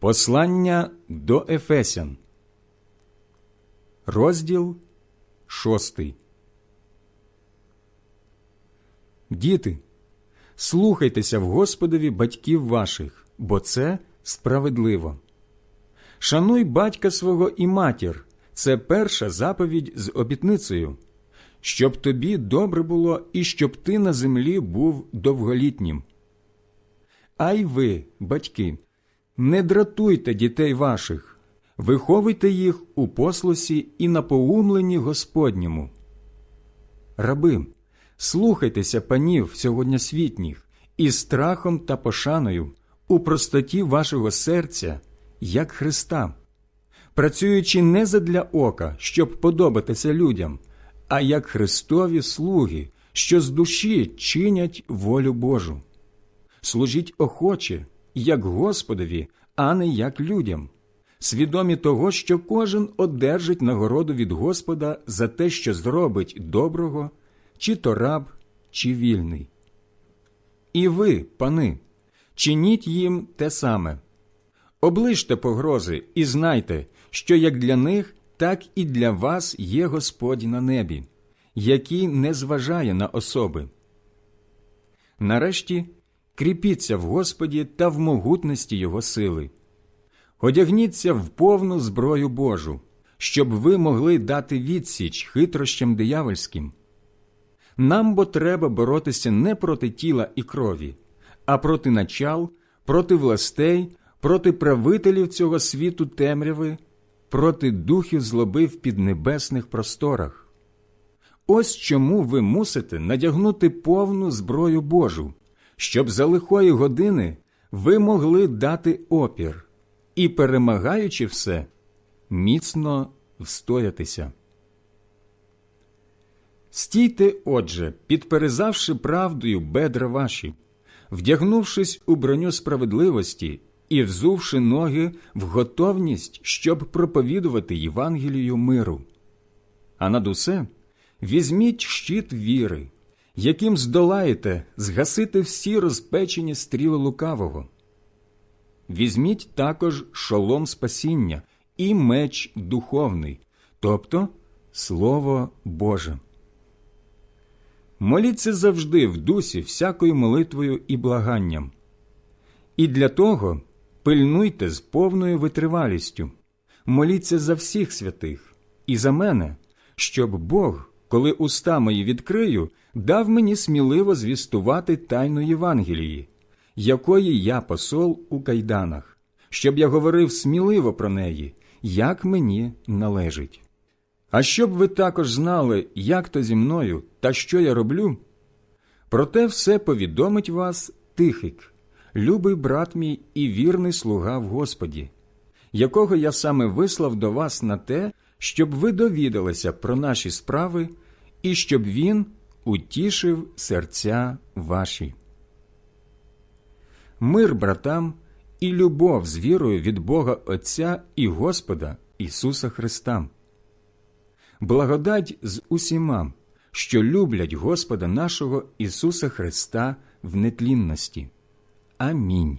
Послання до Ефесян, розділ шостий. Діти, слухайтеся в Господові батьків ваших, бо це справедливо. Шануй батька свого і матір це перша заповідь з обітницею, щоб тобі добре було і щоб ти на землі був довголітнім. А й ви, батьки, не дратуйте дітей ваших, виховуйте їх у послусі і напоумленні Господньому. Раби, слухайтеся панів сьогоднішніх із страхом та пошаною у простоті вашого серця, як Христа, працюючи не задля ока, щоб подобатися людям, а як Христові слуги, що з душі чинять волю Божу. Служіть охоче, як Господові, а не як людям, свідомі того, що кожен одержить нагороду від Господа за те, що зробить доброго, чи то раб, чи вільний. І ви, пани, чиніть їм те саме. Оближте погрози і знайте, що як для них, так і для вас є Господь на небі, який не зважає на особи. Нарешті кріпіться в Господі та в могутності Його сили. Одягніться в повну зброю Божу, щоб ви могли дати відсіч хитрощам диявольським. Нам бо треба боротися не проти тіла і крові, а проти начал, проти властей, проти правителів цього світу темряви, проти духів злоби в піднебесних просторах. Ось чому ви мусите надягнути повну зброю Божу, щоб за лихої години ви могли дати опір і, перемагаючи все, міцно встоятися. Стійте, отже, підперезавши правдою бедра ваші, вдягнувшись у броню справедливості і взувши ноги в готовність, щоб проповідувати Євангелію миру. А над усе візьміть щит віри, яким здолаєте згасити всі розпечені стріли лукавого. Візьміть також шолом спасіння і меч духовний, тобто Слово Боже. Моліться завжди в дусі всякою молитвою і благанням. І для того пильнуйте з повною витривалістю, моліться за всіх святих і за мене, щоб Бог, коли уста мої відкрию, дав мені сміливо звістувати тайну Євангелії, якої я посол у кайданах, щоб я говорив сміливо про неї, як мені належить. А щоб ви також знали, як то зі мною та що я роблю, проте все повідомить вас Тихик, любий брат мій і вірний слуга в Господі, якого я саме вислав до вас на те, щоб ви довідалися про наші справи і щоб він утішив серця ваші. Мир братам і любов з вірою від Бога Отця і Господа Ісуса Христа. Благодать з усіма, що люблять Господа нашого Ісуса Христа в нетлінності. Амінь.